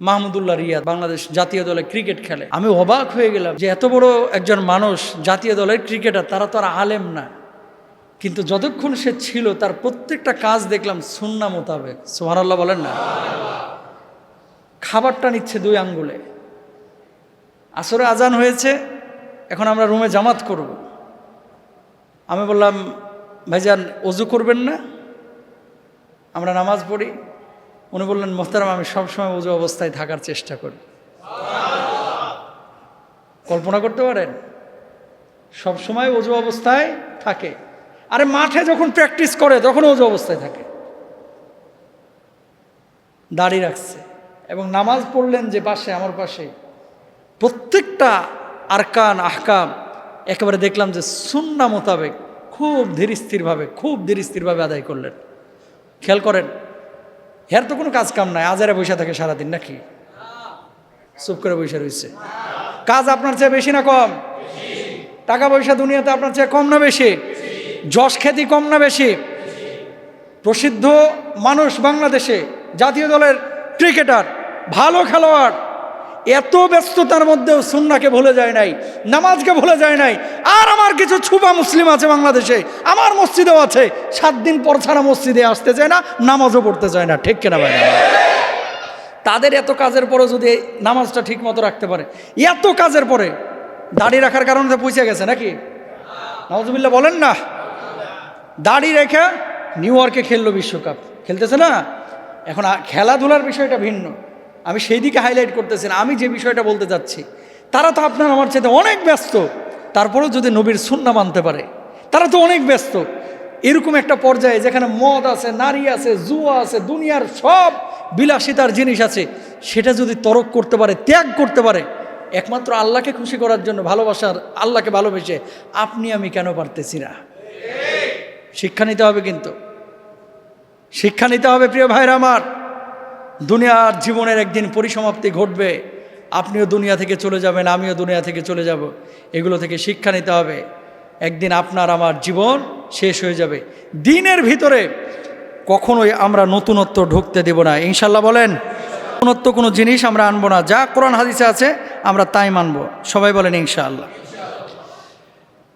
মাহমুদুল্লাহ রিয়াদ বাংলাদেশ জাতীয় দলে ক্রিকেট খেলে। আমি অবাক হয়ে গেলাম যে এত বড় একজন মানুষ, জাতীয় দলের ক্রিকেটার, তারা তো আর আলেম না। কিন্তু যতক্ষণ সে ছিল, তার প্রত্যেকটা কাজ দেখলাম সুন্না মোতাবেক। সোহানাল্লাহ বলেন না? খাবারটা নিচ্ছে দুই আঙ্গুলে। আসরে আজান হয়েছে, এখন আমরা রুমে জামাত করব। আমি বললাম, ভাইজান, অজু করবেন না? আমরা নামাজ পড়ি। উনি বললেন, মোহতারাম, আমি সবসময় উজু অবস্থায় থাকার চেষ্টা করি। কল্পনা করতে পারেন? সবসময় উজু অবস্থায় থাকে। আরে মাঠে যখন প্র্যাকটিস করে, তখন উজু অবস্থায় থাকে। দাড়ি রাখছে। এবং নামাজ পড়লেন যে পাশে, আমার পাশে, প্রত্যেকটা আরকান, আহকাম, একেবারে দেখলাম যে সুন্না মোতাবেক খুব ধীর স্থিরভাবে খুব ধীর স্থিরভাবে আদায় করলেন। খেয়াল করেন হের তো কোনো কাজ কাম নাই, আজারে বসে থাকে সারাদিন নাকি? চুপ করে বসে রয়েছে কাজ আপনার চেয়ে বেশি না কম? টাকা পয়সা দুনিয়াতে আপনার চেয়ে কম না বেশি? যশ খ্যাতি কম না বেশি? প্রসিদ্ধ মানুষ বাংলাদেশে, জাতীয় দলের ক্রিকেটার, ভালো খেলোয়াড় এত ব্যস্ততার মধ্যেও সুন্নাকে ভুলে যায় নাই, নামাজকে ভুলে যায় নাই, আর আমার কিছু ছুপা মুসলিম আছে বাংলাদেশে, আমার মসজিদেও আছে, সাত দিন পর ছাড়া মসজিদে আসতে চায় না, নামাজও পড়তে চায় না, ঠিক কেনা ভাই? তাদের এত কাজের পরেও যদি নামাজটা ঠিক মতো রাখতে পারে, এত কাজের পরে দাড়ি রাখার কারণে তো পৌঁছে গেছে নাকি? নওয়াজবিল্লা বলেন না। দাড়ি রেখে নিউ ইয়র্কে খেললো বিশ্বকাপ, খেলতেছে না? এখন খেলাধুলার বিষয়টা ভিন্ন। আমি সেই দিকে হাইলাইট করতেছি না, আমি যে বিষয়টা বলতে চাচ্ছি, তারা তো আপনার আমার চাইতে অনেক ব্যস্ত, তারপরেও যদি নবীর সুন্না মানতে পারে, তারা তো অনেক ব্যস্ত। এরকম একটা পর্যায়ে যেখানে মদ আছে, নারী আছে, জুয়া আছে, দুনিয়ার সব বিলাসিতার জিনিস আছে, সেটা যদি তরক করতে পারে, ত্যাগ করতে পারে, একমাত্র আল্লাহকে খুশি করার জন্য, ভালোবাসার আল্লাহকে ভালোবেসে আপনি আমি কেন পারতেছি না? শিক্ষা নিতে হবে কিন্তু। শিক্ষা নিতে হবে প্রিয় ভাইরা আমার। দুনিয়ার জীবনের একদিন পরিসমাপ্তি ঘটবে। আপনিও দুনিয়া থেকে চলে যাবেন, আমিও দুনিয়া থেকে চলে যাব। এগুলো থেকে শিক্ষা নিতে হবে। একদিন আপনার আমার জীবন শেষ হয়ে যাবে। দিনের ভিতরে কখনোই আমরা নতুনত্ব ঢুকতে দেব না। ইনশাল্লাহ বলেন, নতুনত্ব কোনো জিনিস আমরা আনব না। যা কোরআন হাদিসে আছে, আমরা তাই মানবো। সবাই বলেন ইনশাআল্লাহ।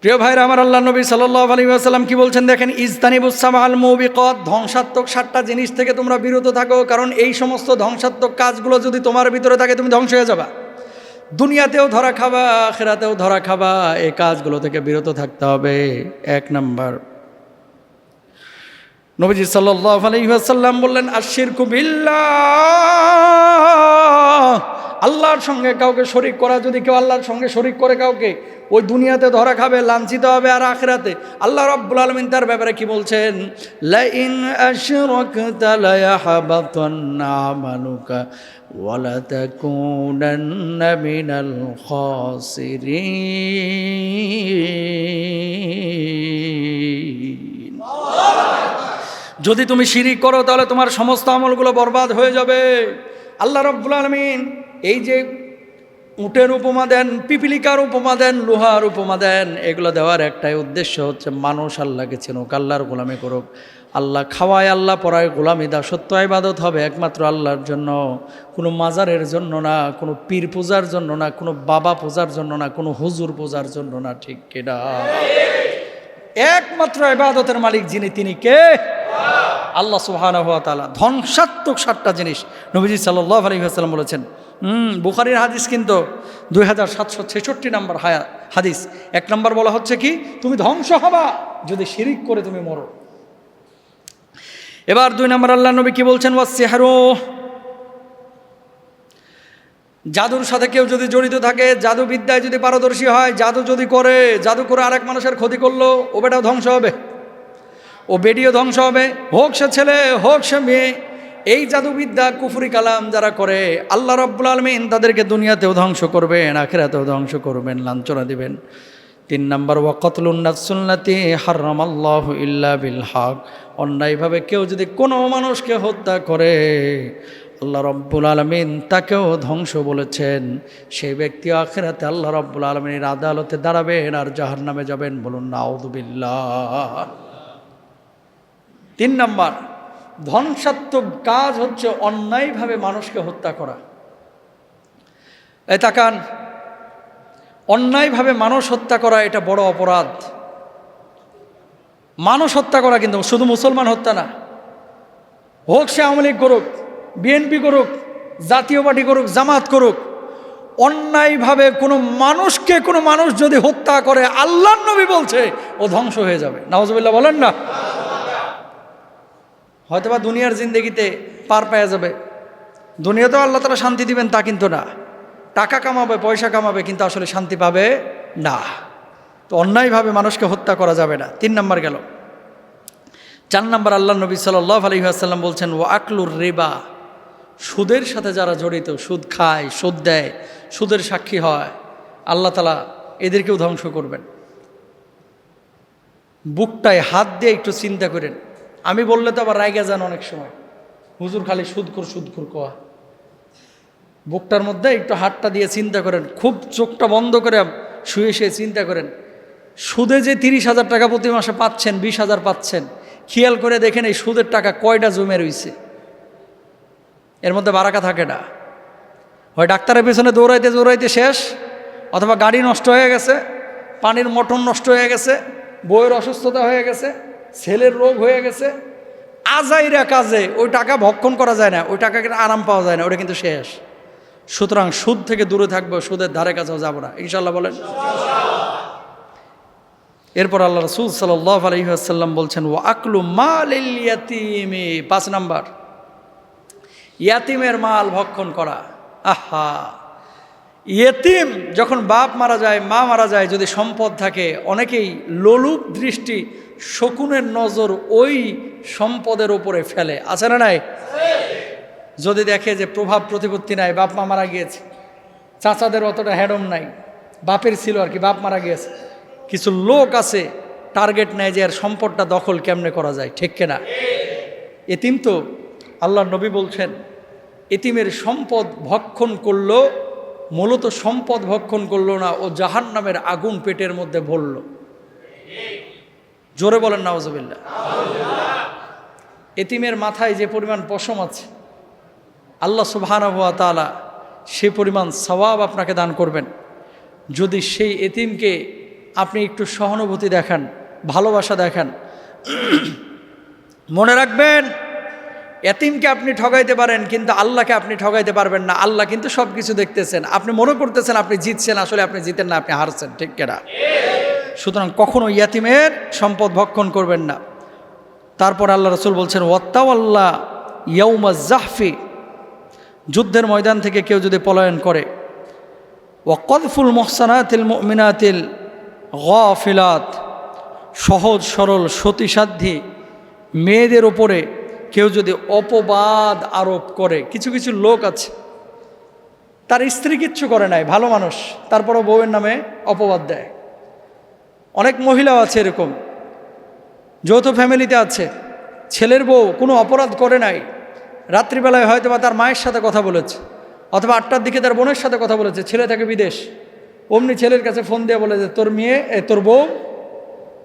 প্রিয় ভাইরা, আমার আল্লাহ নবী সাল্লাহ আলী আসাল্লাম কি বলছেন দেখেন ইজতানিবুসাম আল মৌবিকত ধ্বংসাত্মক সাতটা জিনিস থেকে তোমরা বিরত থাকো, কারণ এই সমস্ত ধ্বংসাত্মক কাজগুলো যদি তোমার ভিতরে থাকে, তুমি ধ্বংস হয়ে যাবা। দুনিয়াতেও ধরা খাবা, আখেরাতেও ধরা খাবা, এই কাজগুলো থেকে বিরত থাকতে হবে। এক নাম্বার। নবীজি সাল্লাহ আলহিহাসাল্লাম বললেন আশির কুবিল্লাহ আল্লাহর সঙ্গে কাউকে শরিক করা, যদি কেউ আল্লাহর সঙ্গে শরিক করে কাউকে, ওই দুনিয়াতে ধরা খাবে, লাঞ্ছিত হবে আর আখরাতে। আল্লাহ রব্বুল আলমিন তার ব্যাপারে কি বলছেন? লাইন যদি তুমি শিরিক করো, তাহলে তোমার সমস্ত আমলগুলো বরবাদ হয়ে যাবে। আল্লাহ রব্বুল আলমিন এই যে উটের উপমা দেন, পিপিলিকার উপমা দেন, লোহার উপমা দেন, এগুলো দেওয়ার একটাই উদ্দেশ্য হচ্ছে মানুষ আল্লাহকে চিনুক, আল্লাহর গোলামি করুক। আল্লাহ খাওয়ায়, আল্লাহ পড়ায় গোলামি দা সত্য ইবাদত হবে একমাত্র আল্লাহর জন্য। কোনো মাজারের জন্য না, কোনো পীর পূজার জন্য না, কোনো বাবা পূজার জন্য না, কোনো হুজুর পূজার জন্য না, ঠিক কেডা একমাত্র ইবাদতের মালিক যিনি, তিনি কে? আল্লাহ সুহান ধ্বংসাত্মক সাতটা জিনিস নবীজি সাল্লাহ আলী বলেছেন। হুম, বুখারির হাদিস কিন্তু দুই হাজার সাতশো ছেষট্টি নম্বর হায়া, হাদিস। এক নম্বর বলা হচ্ছে কি? তুমি ধ্বংস হবা যদি শিরিক করে তুমি মরো। এবার দুই নম্বর আল্লাহ নবী কি বলছেন? ওয়া সেহারো জাদুর সাথে কেউ যদি জড়িত থাকে জাদু বিদ্যায় যদি পারদর্শী হয়, জাদু যদি করে, জাদু করে আরেক মানুষের ক্ষতি করল, ও বেটাও ধ্বংস হবে। ও বেডিও ধ্বংস হবে। হোক সে ছেলে, হোক সে মেয়ে এই জাদুবিদ্যা, কুফুরি কালাম যারা করে, আল্লাহ রব্বুল আলমিন তাদেরকে দুনিয়াতেও ধ্বংস করবেন, আখেরাতেও ধ্বংস করবেন, লাঞ্ছনা দিবেন। তিন নম্বর ওয়াকতলুন্নাসুল্লাতি হারাম আল্লাহ ইল্লা বিল হক। অন্যায়ভাবে কেউ যদি কোনো মানুষকে হত্যা করে, আল্লাহ রব্বুল আলমিন তাকেও ধ্বংস বলেছেন। সেই ব্যক্তি আখেরাতে আল্লাহ রব্বুল আলমিনের আদালতে দাঁড়াবেন আর জাহার নামে যাবেন বলুন নাউদুবিল্লাহ তিন নাম্বার ধ্বংসাত্মক কাজ হচ্ছে অন্যায়ভাবে মানুষকে হত্যা করা। তাকান, অন্যায়ভাবে মানুষ হত্যা করা এটা বড় অপরাধ। মানুষ হত্যা করা কিন্তু শুধু মুসলমান হত্যা না। হোক সে আওয়ামী লীগ করুক, বিএনপি করুক, জাতীয় পার্টি করুক, জামাত করুক, অন্যায়ভাবে কোনো মানুষকে কোনো মানুষ যদি হত্যা করে আল্লাহ নবী বলছে, ও ধ্বংস হয়ে যাবে। নওয়াজবিল্লা বলেন না? হয়তোবা দুনিয়ার জিন্দগিতে পার পাওয়া যাবে। দুনিয়াতেও আল্লাহ তারা শান্তি দিবেন তা কিন্তু না। টাকা কামাবে, পয়সা কামাবে, কিন্তু আসলে শান্তি পাবে না। তো অন্যায়ভাবে মানুষকে হত্যা করা যাবে না। তিন নম্বর গেল। চার নম্বর আল্লাহ নবী সাল্লাহ আলী আলহিহাসাল্লাম বলছেন ও আকলুর রেবা। সুদের সাথে যারা জড়িত, সুদ খায়, সুদ দেয়, সুদের সাক্ষী হয়, আল্লাহ তালা এদেরকেও ধ্বংস করবেন। বুকটায় হাত দিয়ে একটু চিন্তা করেন। আমি বললে তো আবার রায়গা যান অনেক সময়। হুজুর খালি সুদখুর সুদখুর কোয়া। বুকটার মধ্যে একটু হাতটা দিয়ে চিন্তা করেন, খুব চোখটা বন্ধ করে শুয়ে শুয়ে চিন্তা করেন। সুদে যে তিরিশ হাজার টাকা প্রতি মাসে পাচ্ছেন, বিশ হাজার পাচ্ছেন, খেয়াল করে দেখেন এই সুদের টাকা কয়টা জমে রইছে। এর মধ্যে বারাকা থাকে না। হয় ডাক্তারের পেছনে দৌড়াইতে দৌড়াইতে শেষ, অথবা গাড়ি নষ্ট হয়ে গেছে, পানির মটন নষ্ট হয়ে গেছে, বইয়ের অসুস্থতা হয়ে গেছে ছেলের রোগ হয়ে গেছে, আজাইরা কাজে ওই টাকা ভক্ষণ করা যায় না, ওই টাকা আরাম পাওয়া যায় না, ওটা কিন্তু শেষ। সুতরাং সুদ থেকে দূরে থাকব, সুদের ধারে কাছেও যাব না। ইনশাল্লাহ বলেন। এরপর আল্লাহ রসুল সাল্লাহ আলহিহাসাল্লাম বলছেন ও আকলু মাল ইয়াতিমে। পাঁচ নাম্বার। ইয়াতিমের মাল ভক্ষণ করা। আহা! ইয়েতিম যখন বাপ মারা যায়, মা মারা যায়, যদি সম্পদ থাকে, অনেকেই লোলুপ দৃষ্টি শকুনের নজর ওই সম্পদের উপরে ফেলে। আছে না নাই? যদি দেখে যে প্রভাব প্রতিপত্তি নাই, বাপ মা মারা গিয়েছে। চাচাদের অতটা হ্যাডম নাই। বাপের ছিল আর কি, বাপ মারা গিয়েছে। কিছু লোক আছে, টার্গেট নেয় যে আর সম্পদটা দখল কেমনে করা যায়, ঠিক কিনা? এতিম তো আল্লাহ নবী বলছেন, এতিমের সম্পদ ভক্ষণ করল মূলত সম্পদ ভক্ষণ করল না, ও জাহান নামের আগুন পেটের মধ্যে ভরল। জোরে বলেন নওয়াজবিল্লা এতিমের মাথায় যে পরিমাণ পশম আছে, আল্লাহ সুবহানাহুয়া তালা সে পরিমাণ সওয়াব আপনাকে দান করবেন। যদি সেই এতিমকে আপনি একটু সহানুভূতি দেখান, ভালোবাসা দেখান, মনে রাখবেন এতিমকে আপনি ঠগাইতে পারেন, কিন্তু আল্লাহকে আপনি ঠগাইতে পারবেন না। আল্লাহ কিন্তু সব কিছু দেখতেছেন। আপনি মনে করতেছেন আপনি জিতছেন, আসলে আপনি জিতেন না, আপনি হারছেন, ঠিক কেনা? সুতরাং কখনো ইয়াতিমের সম্পদ ভক্ষণ করবেন না। তারপর আল্লাহ রসুল বলছেন ওয়াত্তাওয়াল্লাহ ইয়ৌমা জাহফি যুদ্ধের ময়দান থেকে কেউ যদি পলায়ন করে, ওয়াকদফুল মহসানাতিল মিনাতিল গফিলাত। সহজ, সরল, সতীসাধ্যী মেয়েদের ওপরে কেউ যদি অপবাদ আরোপ করে, কিছু কিছু লোক আছে, তার স্ত্রী কিচ্ছু করে নাই, ভালো মানুষ, তারপরও বউয়ের নামে অপবাদ দেয়। অনেক মহিলাও আছে এরকম, যৌথ ফ্যামিলিতে আছে, ছেলের বউ কোনো অপরাধ করে নাই, রাত্রিবেলায় হয়তো বা তার মায়ের সাথে কথা বলেছে, অথবা আটটার দিকে তার বোনের সাথে কথা বলেছে, ছেলে থাকে বিদেশ, অমনি ছেলের কাছে ফোন দিয়ে বলে যে, তোর মেয়ে তোর বউ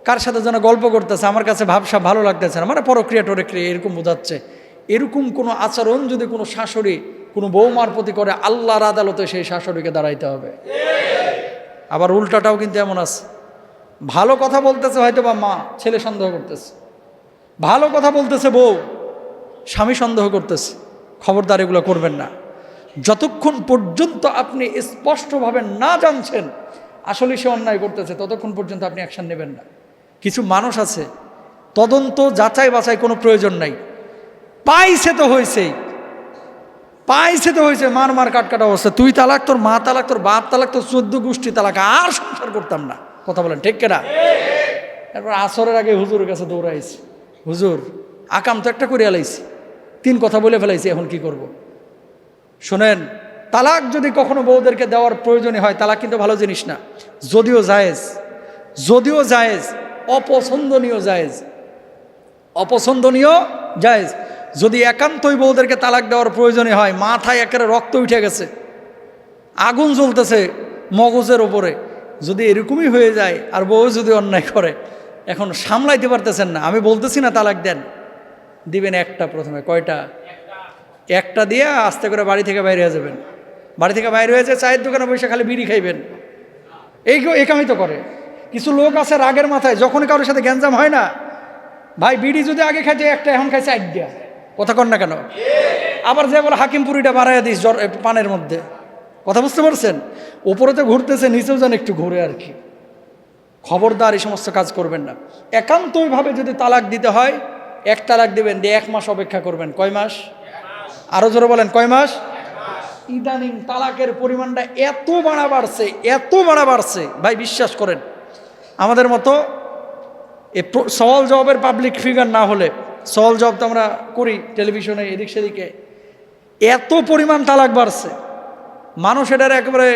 কার সাথে যেন গল্প করতেছে, আমার কাছে ভাবসা ভালো লাগতেছে না। মানে পরক্রিয়া টরক্রিয়া এরকম বোঝাচ্ছে। এরকম কোনো আচরণ যদি কোনো শাশুড়ি কোনো বৌমার প্রতি করে, আল্লাহর আদালতে সেই শাশুড়িকে দাঁড়াইতে হবে। আবার উল্টাটাও কিন্তু এমন আছে। ভালো কথা বলতেছে হয়তো বা মা ছেলে সন্দেহ করতেছে। ভালো কথা বলতেছে বউ, স্বামী সন্দেহ করতেছে। খবরদার এগুলো করবেন না। যতক্ষণ পর্যন্ত আপনি স্পষ্টভাবে না জানছেন, আসলে সে অন্যায় করতেছে, ততক্ষণ পর্যন্ত আপনি অ্যাকশন নেবেন না। কিছু মানুষ আছে, তদন্ত, যাচাই বাছাই কোনো প্রয়োজন নাই। পাইছে তো হয়েছেই পাইছে তো হয়েছে মার মার কাটকাটা অবস্থা। তুই তালাক, তোর মা তালাক, তোর বাপ তালাক, তোর চোদ্দ গোষ্ঠী তালাক, আর সংসার করতাম না। কথা বলেন, ঠিক কেনা? তারপর আসরের আগে হুজুরের কাছে দৌড়াইছি। হুজুর, আকাম তো একটা করে আলাইছি তিন কথা বলে ফেলাইছি, এখন কি করব। শোনেন, তালাক যদি কখনো বউদেরকে দেওয়ার প্রয়োজনীয় হয়, তালাক কিন্তু ভালো জিনিস না। যদিও জায়েজ যদিও জায়েজ অপছন্দনীয় জায়েজ। অপছন্দনীয় জায়েজ। যদি একান্তই বউদেরকে তালাক দেওয়ার প্রয়োজনীয় হয়, মাথায় একেবারে রক্ত উঠে গেছে, আগুন জ্বলতেছে মগজের ওপরে যদি এরকমই হয়ে যায়, আর বউ যদি অন্যায় করে, এখন সামলাইতে পারতেছেন না, আমি বলতেছি না তালাক দেন। দিবেন একটা প্রথমে, কয়টা? একটা দিয়ে আস্তে করে বাড়ি থেকে বাইরে যাবেন। বাড়ি থেকে বাইরে হয়েছে চায়ের দোকানে বসে খালি বিড়ি খাইবেন। এই এই কামই তো করে। কিছু লোক আছে রাগের মাথায় যখন কারোর সাথে গ্যাঞ্জাম হয় না, ভাই বিড়ি যদি আগে খাইতে একটা এখন খাইছে আইডিয়া। কথা কর না কেন? আবার যে বলে, হাকিমপুরিটা বাড়াইয়া দিস জ্বর পানের মধ্যে। কথা বুঝতে পারছেন? ওপরে তো ঘুরতেছে, নিচেও যেন একটু ঘুরে আর কি। খবরদার এই সমস্ত কাজ করবেন না। একান্তভাবে যদি তালাক দিতে হয়, এক তালাক দিবেন, দিয়ে এক মাস অপেক্ষা করবেন। কয় মাস? আরও জোরে বলেন, কয় মাস? ইদানিং তালাকের পরিমাণটা এত বাড়া বাড়ছে, এত বাড়া বাড়ছে। ভাই, বিশ্বাস করেন আমাদের মতো এ সওয়াল জবাবের পাবলিক ফিগার না হলে, সওয়াল জবাব তো আমরা করি টেলিভিশনে এদিক সেদিকে, এত পরিমাণ তালাক বাড়ছে। মানুষ এটার একেবারে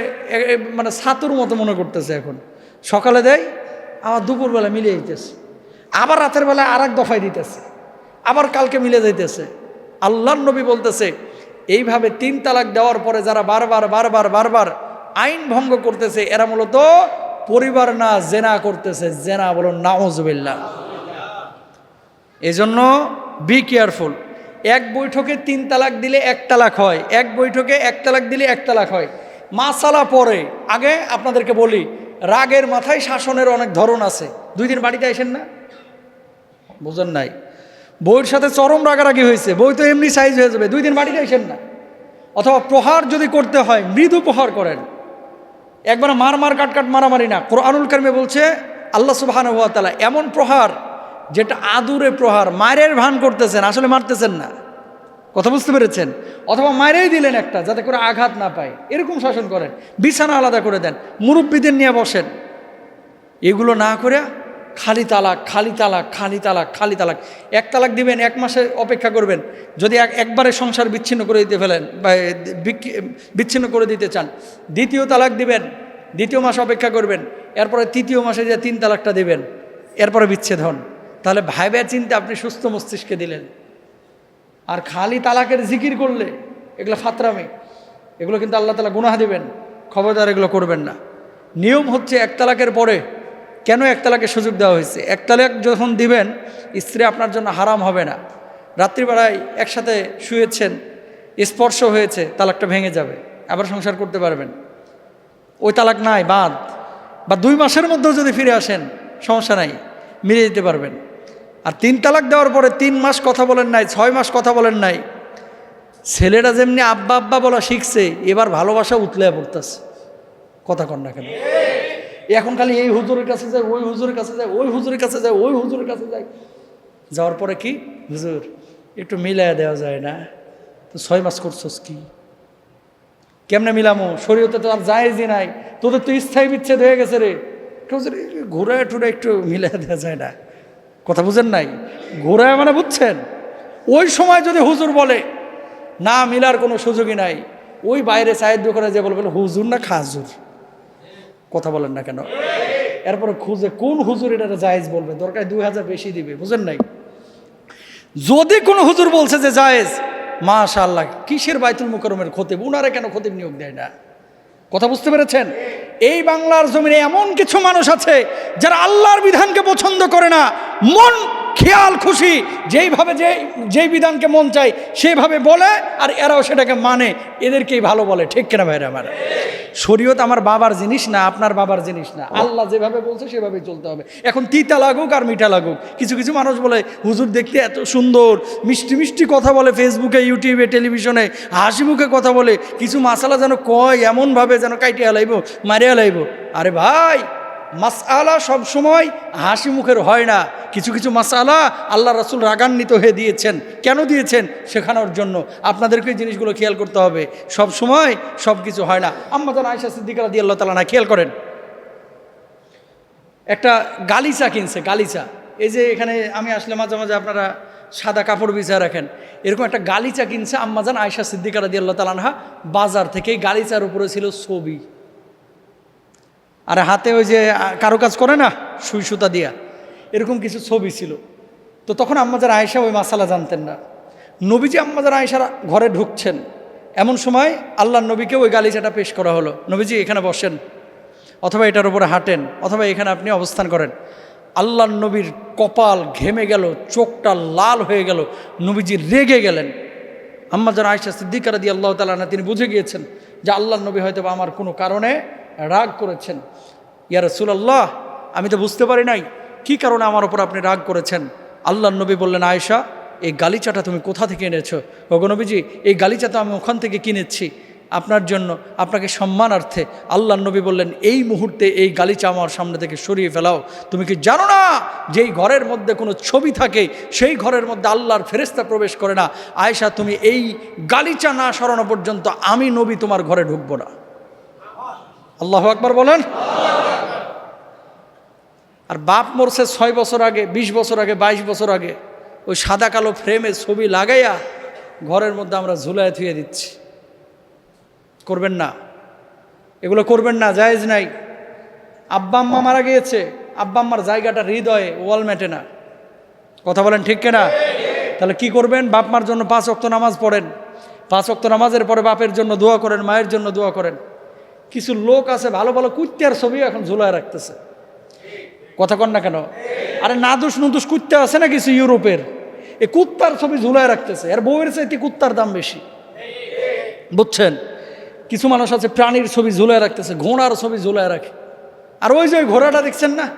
মানে সাতুর মতো মনে করতেছে এখন। সকালে দেয় আবার দুপুরবেলা মিলে যেতেছে আবার রাতের বেলা আর এক দফায় দিতেছে। আবার কালকে মিলে যাইতেছে। আল্লাহ নবী বলতেছে, এইভাবে তিন তালাক দেওয়ার পরে যারা বারবার বারবার বারবার আইন ভঙ্গ করতেছে, এরা মূলত পরিবার না জেনা করতেছে, জেনা বলো নাওজবিল্লা এজন্য বি কেয়ারফুল এক বৈঠকে তিন তালাক দিলে এক তালাক হয়, এক বৈঠকে এক তালাক দিলে এক তালাক হয়। মাসালা পরে, আগে আপনাদেরকে বলি, রাগের মাথায় শাসনের অনেক ধরন আছে। দুই দিন বাড়িতে আসেন না? বুঝেন নাই। বইয়ের সাথে চরম রাগারাগি হয়েছে বই তো এমনি সাইজ হয়ে যাবে, দুই দিন বাড়িতে আসেন না। অথবা প্রহার যদি করতে হয়, মৃদু প্রহার করেন। একবার মার মার কাট কাট মারামারি না। কোরআনুল কারিমে বলছে, আল্লাহ সুবাহান তালা এমন প্রহার যেটা আদুরে প্রহার, মায়ের ভান করতেছেন, আসলে মারতেছেন না। কথা বুঝতে পেরেছেন? অথবা মায়েরই দিলেন একটা, যাতে করে আঘাত না পায়। এরকম শাসন করেন, বিছানা আলাদা করে দেন, মুরব্বীদের নিয়ে বসেন। এগুলো না করে খালি তালাক খালি তালাক খালি তালাক খালি তালাক। এক তালাক দিবেন, এক মাসে অপেক্ষা করবেন। যদি এক, একবারে সংসার বিচ্ছিন্ন করে দিতে ফেলেন, বা বিচ্ছিন্ন করে দিতে চান, দ্বিতীয় তালাক দিবেন, দ্বিতীয় মাস অপেক্ষা করবেন, এরপরে তৃতীয় মাসে যে তিন তালাকটা দিবেন, এরপরে বিচ্ছেদ হন। তাহলে ভাইবের চিন্তা আপনি সুস্থ মস্তিষ্কে দিলেন। আর খালি তালাকের জিকির করলে, এগুলো ফাতরামি, এগুলো কিন্তু আল্লাহ তালা গুনাহ দেবেন, খবরদার এগুলো করবেন না। নিয়ম হচ্ছে এক তালাকের পরে কেন এক তালাকের সুযোগ দেওয়া হয়েছে? এক তালাক যখন দিবেন, স্ত্রী আপনার জন্য হারাম হবে না। রাত্রিবেলায় একসাথে শুয়েছেন, স্পর্শ হয়েছে, তালাকটা ভেঙে যাবে, আবার সংসার করতে পারবেন। ওই তালাক নাই, বাদ। বা দুই মাসের মধ্যেও যদি ফিরে আসেন, সমস্যা নাই মিলে যেতে পারবেন। আর তিন তালাক দেওয়ার পরে তিন মাস কথা বলেন নাই, ছয় মাস কথা বলেন নাই। ছেলেটা যেমনি আব্বা আব্বা বলা শিখছে, এবার ভালোবাসা উতলে পড়তেছে। কথা কন না কেন? এখন খালি এই হুজুরের কাছে যায়, ওই হুজুরের কাছে যায়, ওই হুজুরের কাছে যায়, ওই হুজুরের কাছে যায়। যাওয়ার পরে কি? হুজুর, একটু মিলাইয়া দেওয়া যায় না। তো ছয় মাস করছোস কি? কেমনে মিলামো? শরীরতে তো আর জায়েজই নাই। তোদের তো স্থায়ী বিচ্ছেদ হয়ে গেছে রে। ঘুরে টুরে একটু মিলাই দেওয়া যায় না। কথা বুঝেন নাই? ঘোরায় মানে বুঝছেন? ওই সময় যদি হুজুর বলে, না, মিলার কোনো সুযোগই নাই। ওই বাইরে চায়ের দোকানে যে বলবেন, হুজুর না খাজুর? কথা বলেন না কেন? এরপরে খুঁজে কোন হুজুর এটা জায়েজ বলবে? দরকার দুই হাজার বেশি দিবে, বুঝেন নাই? যদি কোনো হুজুর বলছে যে জায়েজ মাশা আল্লাহ কিসের বাইতুল মুকরমের খতিব? উনারা কেন খতিব নিয়োগ দেয় না? কথা বুঝতে পেরেছেন? এই বাংলার জমিনে এমন কিছু মানুষ আছে যারা আল্লাহর বিধানকে পছন্দ করে না, মন খেয়াল খুশি, যেইভাবে যে, যেই বিধানকে মন চাই সেইভাবে বলে আর এরাও সেটাকে মানে। এদেরকেই ভালো বলে, ঠিক কিনা ভাইরা আমার? শরীয়ত আমার বাবার জিনিস না, আপনার বাবার জিনিস না। আল্লাহ যেভাবে বলছে, সেভাবেই চলতে হবে। এখন তিতা লাগুক আর মিঠা লাগুক। কিছু কিছু মানুষ বলে, হুজুর দেখতে এত সুন্দর, মিষ্টি মিষ্টি কথা বলে ফেসবুকে, ইউটিউবে, টেলিভিশনে, হাসি মুখে কথা বলে। কিছু মাসালা যেন কয়, এমনভাবে যেন কাইটিয়া লাইব মারিয়া লাইব আরে ভাই মাসালা সব সময় হাসি মুখের হয় না। কিছু কিছু মাসালা আল্লাহ রাসুল রাগান্বিত হয়ে দিয়েছেন। কেন দিয়েছেন? শেখানোর জন্য। আপনাদেরকে জিনিসগুলো খেয়াল করতে হবে। সব সময় সব কিছু হয় না। আম্মা যেন আয়সা সিদ্দিকারা দিয়ে আল্লাহ তালা না খেয়াল করেন। একটা গালিচা কিনছে, গালিচা। এই যে এখানে আমি আসলে মাঝে মাঝে আপনারা সাদা কাপড় বিছায় রাখেন। এরকম একটা গালিচা কিনছে আম্মাজান আয়সা সিদ্দিকারা দিয়ে আল্লাহ তালানহা বাজার থেকে। গালিচার উপরে ছিল ছবি। আর হাতে ওই যে কারও কাজ করে না? সুই সুতা দিয়া। এরকম কিছু ছবি ছিল। তো তখন আম্মাজার আয়েশা ওই মাসালা জানতেন না। নবীজি আম্মাজার আয়েশার ঘরে ঢুকছেন। এমন সময় আল্লাহ নবীকে ওই গালিচাটা পেশ করা হলো। নবীজি, এখানে বসেন। অথবা এটার উপরে হাঁটেন। অথবা এখানে আপনি অবস্থান করেন। আল্লাহ নবীর কপাল ঘেমে গেল, চোখটা লাল হয়ে গেল। নবীজি রেগে গেলেন। আম্মা যেন আয়সা সিদ্দিকারা দিয়ে আল্লাহ তালা তিনি বুঝে গিয়েছেন যে আল্লাহ নবী হয়তো আমার কোনো কারণে রাগ করেছেন। ইয়া রসুলাল্লাহ, আমি তো বুঝতে পারি নাই, কি কারণে আমার ওপর আপনি রাগ করেছেন? আল্লাহ নবী বললেন, আয়েশা, এই গালিচাটা তুমি কোথা থেকে এনেছো? নবীজি, এই গালিচা তো আমি ওখান থেকে কিনেছি আপনার জন্য, আপনাকে সম্মানার্থে। আল্লাহ নবী বললেন, এই মুহূর্তে এই গালিচা আমার সামনে থেকে সরিয়ে ফেলাও। তুমি কি জানো না যেই ঘরের মধ্যে কোনো ছবি থাকে, সেই ঘরের মধ্যে আল্লাহর ফেরেস্তা প্রবেশ করে না? আয়েশা, তুমি এই গালিচা না সরানো পর্যন্ত আমি নবী তোমার ঘরে ঢুকবো না। আল্লাহ আকবার বলেন? আর বাপ মরছে ছয় বছর আগে ২০ বছর আগে ২২ বছর আগে, ওই সাদা কালো ফ্রেমে ছবি লাগাইয়া ঘরের মধ্যে আমরা ঝুলায় থুয়ে দিচ্ছি। করবেন না। এগুলো করবেন না, জায়েজ নাই। আব্বা আম্মা মারা গিয়েছে, আব্বা আম্মার জায়গাটা হৃদয়ে ওয়াল মেটে না। কথা বলেন ঠিক কেনা? তাহলে কি করবেন? বাপ মার জন্য পাঁচ অক্ত নামাজ পড়েন। পাঁচ অক্ত নামাজের পরে বাপের জন্য দোয়া করেন, মায়ের জন্য দোয়া করেন। কিছু লোক আছে, ভালো ভালো কুত্তার ছবিও এখন ঝুলায় রাখতেছে। কথা কন না কেন? আরে নাদুস নুদুস কুত্তা আছে না কিছু ইউরোপের? এই কুত্তার ছবি ঝুলায় রাখতেছে আর বউয়ের চাইতে কুত্তার দাম বেশি। বুঝছেন? কিছু মানুষ আছে, প্রাণীর ছবি ঝুলায় রাখতেছে, ঘোড়ার ছবি ঝুলায় রাখে। আর ওই যে ওই ঘোড়াটা দেখছেন না?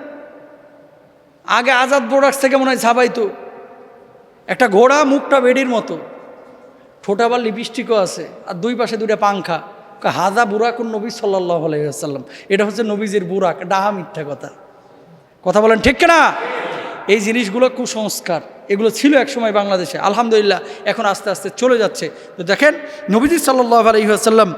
আগে আজাদ প্রোডাক্টস থেকে মনে হয় ছাবাইতো একটা ঘোড়া মুখটা বেডির মতো। ঠোঁটা বা লিপস্টিকও আছে, আর দুই পাশে দুইটা পাংখা। হাজা বুরাকুন নবী সাল্লাহ আলাইসাল্লাম এটা হচ্ছে নবীজির বুরাক ডাহা মিথ্যা কথা। কথা বলেন ঠিক না এই জিনিসগুলো কুসংস্কার, এগুলো ছিল একসময় বাংলাদেশে। আলহামদুলিল্লাহ, এখন আস্তে আস্তে চলে যাচ্ছে। তো দেখেন, নবীজি সাল্লাহ আলহিহাসাল্লাম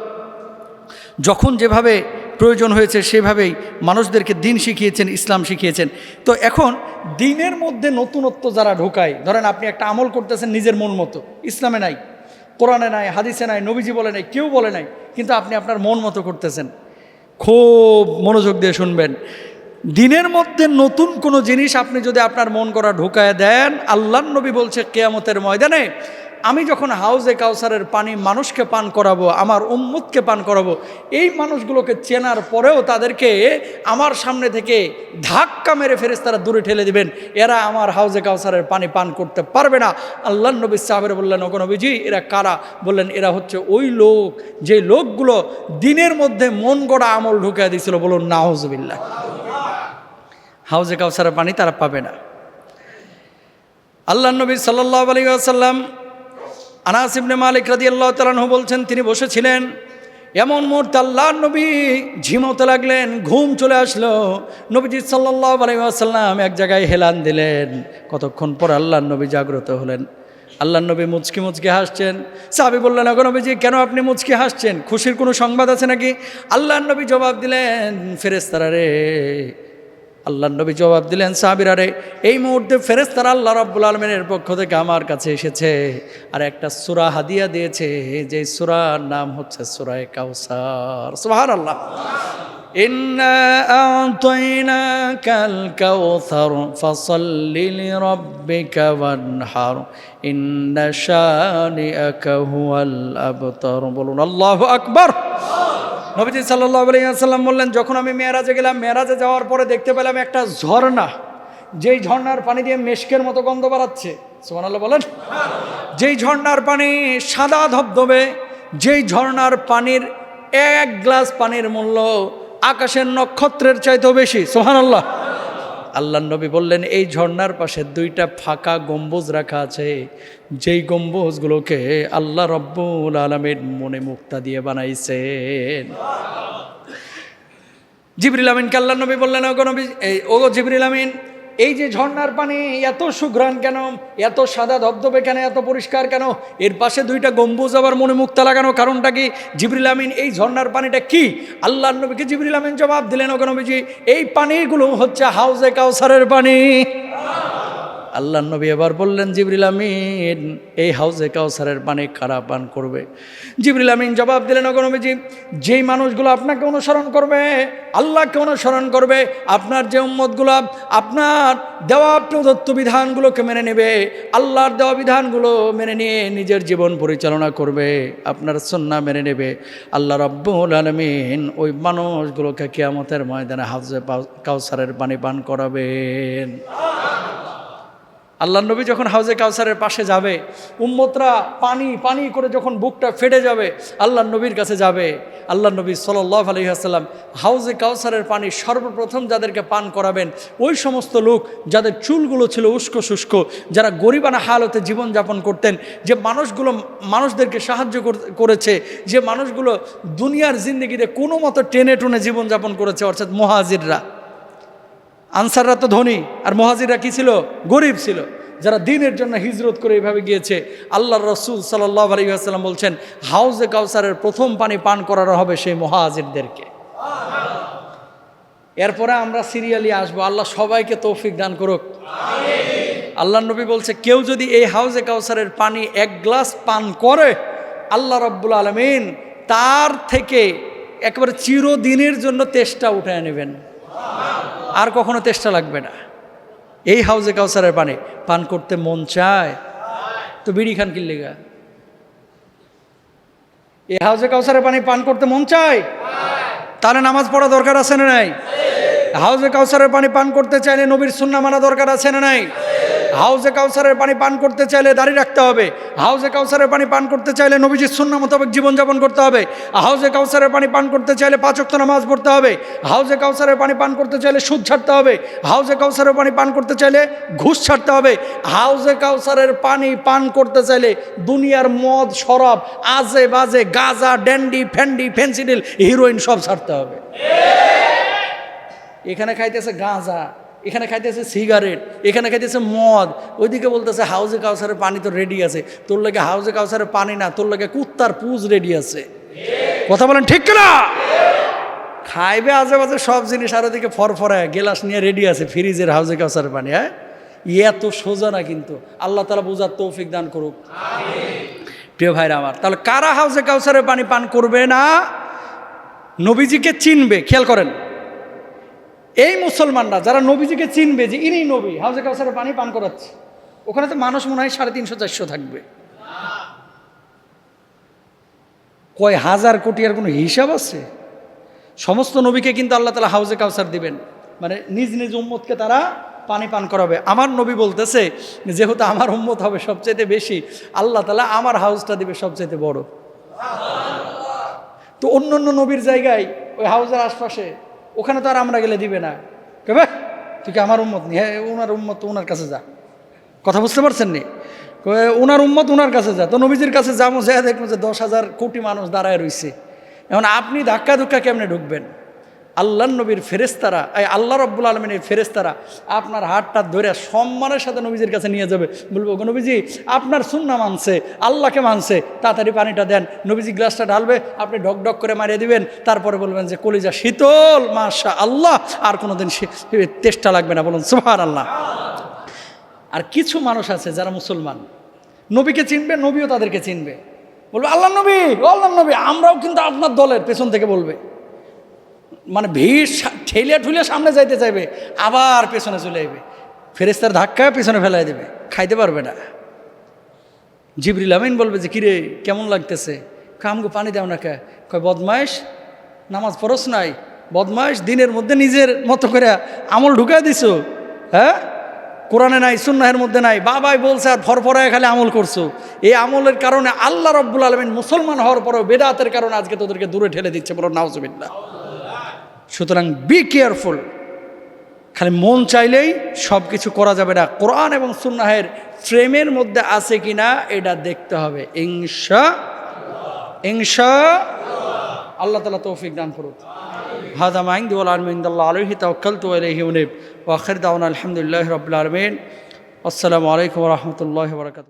যখন যেভাবে প্রয়োজন হয়েছে, সেভাবেই মানুষদেরকে দিন শিখিয়েছেন, ইসলাম শিখিয়েছেন। তো এখন দিনের মধ্যে নতুনত্ব যারা ঢোকায়, ধরেন আপনি একটা আমল করতেছেন নিজের মন মতো, ইসলামে নাই। কোরআনে নাই, হাদিসে নাই, নবীজি বলে নাই, কেউ বলে নাই, কিন্তু আপনি আপনার মন মতো করতেছেন। খুব মনোযোগ দিয়ে শুনবেন। দিনের মধ্যে নতুন কোনো জিনিস আপনি যদি আপনার মন করা ঢুকায় দেন আল্লাহ নবী বলছে, কেয়ামতের ময়দানে আমি যখন হাউজে কাউসারের পানি মানুষকে পান করাবো, আমার উম্মুদকে পান করাবো, এই মানুষগুলোকে চেনার পরেও তাদেরকে আমার সামনে থেকে ধাক্কা মেরে ফেরেস তারা দূরে ঠেলে দিবেন। এরা আমার হাউজে কাউসারের পানি পান করতে পারবে না। আল্লাহ নবী সাহেবের বললেন, ওগো নবীজি, এরা কারা? বললেন, এরা হচ্ছে ওই লোক, যে লোকগুলো দিনের মধ্যে মন গড়া আমল ঢুকিয়ে দিয়েছিল। বলুন নাহজবিল্লা হাউজে কাউসারের পানি তারা পাবে না। আল্লাহ নবী সাল্লাহ আলী আসাল্লাম আনাস ইবনে মালিক রাদি আল্লাহ তালাহু বলছেন, তিনি বসেছিলেন। এমন মুহূর্তে আল্লাহ নবী ঝিমোতে লাগলেন, ঘুম চলে আসলো। নবীজি সাল্লাহ আলাইসাল্লাম এক জায়গায় হেলান দিলেন। কতক্ষণ পর আল্লাহ নবী জাগ্রত হলেন। আল্লাহ নবী মুচকি মুচকি হাসছেন। সাহাবি বললেন আগো নবীজি, কেন আপনি মুচকি হাসছেন? খুশির কোনো সংবাদ আছে নাকি? আল্লাহ নবী জবাব দিলেন ফেরেস্তারা রে আল্লাহ নবী জবাব দিলেন সাহাবিরারে এই মুহূর্তে ফেরেস্তারা আল্লাহ রাব্বুল আলমিনের পক্ষ থেকে আমার কাছে এসেছে আর একটা সুরা হাদিয়া দিয়েছে যে সুরার নাম হচ্ছে সুরায় কাউসার সুহার আল্লাহ إنا أعطيناك الكوثر فصل لربك وانحر إن شانئك هو الأبتر বলুন আল্লাহ আকবার নবীজি সাল্লাহ আলিয়াল্লাম বললেন, যখন আমি মেয়েরাজে গেলাম, মেয়েরাজে যাওয়ার পরে দেখতে পেলাম একটা ঝর্ণা। যেই ঝর্ণার পানি দিয়ে মেশকের মতো গন্ধ বাড়াচ্ছে। সোমানাল্লাহ বলেন। যেই ঝর্ণার পানি সাদা ধবধবে, যেই ঝর্ণার পানির এক গ্লাস পানির মূল্য আকাশের নক্ষত্রের চাইতেও বেশি। সোহান আল্লাহ নবী বললেন, এই ঝর্নার পাশে দুইটা ফাঁকা গম্বুজ রাখা আছে। যেই গম্বুজগুলোকে আল্লাহ রব্বুল আলমের মনে মুক্তা দিয়ে বানাইছেন। জিবরিল আমিনকে আল্লাহ নবী বললেন, ওগো নবী, এই ও জিবরিল আমিন এই যে ঝর্নার পানি, এত সুঘ্রাণ কেন? এত সাদা ধবধবে কেন? এত পরিষ্কার কেন? এর পাশে দুইটা গম্বুজ আবার মনে মুক্তা লাগানো। কারণটা কি? জিবরিল আমিন, এই ঝর্ণার পানিটা কি? আল্লাহ নবীকে জিবরিল আমিন জবাব দিলেন ওকে নবীজি, এই পানিগুলো হচ্ছে হাউজে কাউসারের পানি। আল্লাহ নবী এবার বললেন, জিবরিল আমিন, এই হাউজে কাউসারের পানি কারা পান করবে? জিবরিল আমিন জবাব দিলেন নবীজি, যেই মানুষগুলো আপনাকে অনুসরণ করবে, আল্লাহকে অনুসরণ করবে, আপনার যে উম্মতগুলো, আপনার দেওয়া প্রদত্ত বিধানগুলোকে মেনে নেবে, আল্লাহর দেওয়া বিধানগুলো মেনে নিয়ে নিজের জীবন পরিচালনা করবে, আপনার সন্না মেনে নেবে। আল্লাহ রব্বুল আলমিন ওই মানুষগুলোকে কিয়ামতের ময়দানে হাউজে কাউসারের পানি পান করাবেন। আল্লাহ নবী যখন হাউজে কাউসারের পাশে যাবে, উম্মতরা পানি পানি করে যখন বুকটা ফেটে যাবে, আল্লাহ নবীর কাছে যাবে। আল্লাহ নবী সাল্লাহ আলহিহাসাল্লাম হাউজে কাউসারের পানি সর্বপ্রথম যাদেরকে পান করাবেন, ওই সমস্ত লোক যাদের চুলগুলো ছিল উস্কো শুষ্ক, যারা গরিবানা হালতে জীবনযাপন করতেন, যে মানুষগুলো, মানুষদেরকে সাহায্য কর- করেছে, যে মানুষগুলো দুনিয়ার জিন্দগিতে কোনো মতো টেনে টুনে জীবনযাপন করেছে, অর্থাৎ মহাজিররা। আনসাররা তো ধনী, আর মহাজিরা কি ছিল? গরিব ছিল। যারা দিনের জন্য হিজরত করে এইভাবে গিয়েছে আল্লাহ রসুল সাল্লাহ আলহিহাস্লাম বলছেন, হাউজে কাউসারের প্রথম পানি পান করানো হবে সেই মহাজিরদেরকে। এরপরে আমরা সিরিয়ালি আসব। আল্লাহ সবাইকে তৌফিক দান করুক। আল্লাহ নবী বলছে, কেউ যদি এই হাউজে কাউসারের পানি এক গ্লাস পান করে, আল্লাহ রব্বুল আলমিন তার থেকে একেবারে চিরদিনের জন্য তেষ্টা উঠে নেবেন। আর কখনো তেষ্টা লাগবে না। এই হাউজে কাউসারের পানে পান করতে মন চায়, তো বিড়ি খান কিল্লিগা এই হাউজে কাউসারের পানে পান করতে মন চায়? তাহলে নামাজ পড়া দরকার আছে না নাই? হাউজে কাউসারের পানি পান করতে চাইলে নবীর সুন্না মানা দরকার আছে না নাই? হাউজে কাউসারের পানি পান করতে চাইলে দাঁড়িয়ে রাখতে হবে। হাউজে কাউসারের পানি পান করতে চাইলে নবীজির সুন্না মোতাবেক জীবনযাপন করতে হবে। হাউজে কাউসারের পানি পান করতে চাইলে পাঁচক্ত নামাজ পড়তে হবে। হাউজে কাউসারের পানি পান করতে চাইলে সুদ ছাড়তে হবে। হাউজে কাউসারের পানি পান করতে চাইলে ঘুষ ছাড়তে হবে। হাউজে কাউসারের পানি পান করতে চাইলে দুনিয়ার মদ, শরাব, আজে বাজে গাজা ড্যান্ডি ফ্যান্ডি ফেন্সিডিল, হিরোইন সব ছাড়তে হবে। এখানে খাইতেছে গাঁজা, এখানে খাইতেছে সিগারেট এখানে খাইতেছে মদ, ওইদিকে বলতেছে হাউজে কাউসারের পানি তো রেডি আছে। তোর লাগে হাউজে কাউসারের পানি না, তোর লাগে কুত্তার পুজ রেডি আছে। কথা বলেন ঠিক না খাইবে বাজে সব জিনিস আর ওদিকে ফরফরায়, গেলাস নিয়ে রেডি আছে ফ্রিজের হাউজে কাউসারের পানি হ্যাঁ? এত সোজা না কিন্তু। আল্লাহ তালা বুঝার তৌফিক দান করুক। প্রিয় ভাইরা আমার, তাহলে কারা হাউজে কাউসারের পানি পান করবে না? নবীজিকে চিনবে, খেয়াল করেন। এই মুসলমানরা যারা নবীজিকে চিনবে যে ইনি নবী, হাউজে কাউসারের পানি পান করাচ্ছে, ওখানে তো মানুষ মনে হয় সাড়ে তিনশো, চারশো থাকবে। কয় হাজার কোটি আর কোনো হিসাব আছে? সমস্ত নবীকে কিন্তু আল্লাহ তালা হাউজে কাউসার দিবেন। মানে নিজ নিজ উম্মতকে তারা পানি পান করাবে। আমার নবী বলতেছে, যেহেতু আমার উম্মত হবে সবচাইতে বেশি, আল্লাহ তালা আমার হাউসটা দিবে সবচাইতে বড়। তো অন্য অন্য নবীর জায়গায় ওই হাউজের আশপাশে ওখানে তো আর আমরা গেলে দিবে না। কেবে তুই কি আমার উম্মত নি? হ্যাঁ ওনার উম্মত তো ওনার কাছে যা। কথা বুঝতে পারছেন নি? ওনার উম্মত ওনার কাছে যা। তো নবীজির কাছে যাব যা দেখব যে দশ হাজার কোটি মানুষ দাঁড়ায় রয়েছে এখন আপনি ধাক্কা ধুক্কা কেমনে ঢুকবেন? আল্লাহ নবীর ফেরেস্তারা এই আল্লাহ রব্বুল আলমিনের ফেরেস্তারা আপনার হাতটা ধরে সম্মানের সাথে নবীজির কাছে নিয়ে যাবে। বলব, "গো নবীজি, আপনার সুন্না মানছে, আল্লাহকে মানছে। তাড়াতাড়ি পানিটা দেন, নবীজি গ্লাসটা ঢালবে, আপনি ঢক ঢক করে মারিয়ে দিবেন। তারপরে বলবেন যে, কলিজা শীতল মাশা আল্লাহ আর কোনোদিন শী- তেষ্টা লাগবে না। বলুন সুহার আল্লাহ আর কিছু মানুষ আছে যারা মুসলমান। নবীকে চিনবে, নবীও তাদেরকে চিনবে। বলবে আল্লাহ নবী আল্লাহ নবী। আমরাও কিন্তু আপনার দলের, পেছন থেকে বলবে। মানে ভিড় ঠেলিয়া ঠুলিয়া সামনে যাইতে চাইবে, আবার পেছনে চলে যাবে ফেরেস্তার ধাক্কা পেছনে ফেলাই দেবে, খাইতে পারবে না। জিবরিল আমিন বলবে যে, কিরে, কেমন লাগতেছে? কামগো পানি দাও না কে? কয়, বদমাইশ, নামাজ পড়স নাই। বদমাইশ, দিনের মধ্যে নিজের মতো করে আমল ঢুকাই দিছো হ্যাঁ? কোরআনে নাই, সুন্নাহের মধ্যে নাই। বাবাই বলছে, আর ফরফরায় খালি আমল করছ। এই আমলের কারণে আল্লাহ রব্বুল আলমিন মুসলমান হওয়ার পরেও বেদাতের কারণে আজকে তোদেরকে দূরে ঠেলে দিচ্ছে বলো নাউজুবিল্লাহ। সুতরাং বি কেয়ারফুল খালি মন চাইলেই সব কিছু করা যাবে না কোরআন এবং সুন্নাহের ফ্রেমের মধ্যে আছে কি না এটা দেখতে হবে ইংসা ইংসা আল্লাহ তালা তৌফিক দান করুক هذا ما عندي والعلم عند الله عليه توكلت وإليه أنيب وآخر دعوانا الحمد لله رب العالمين والسلام عليكم ورحمة الله وبركاته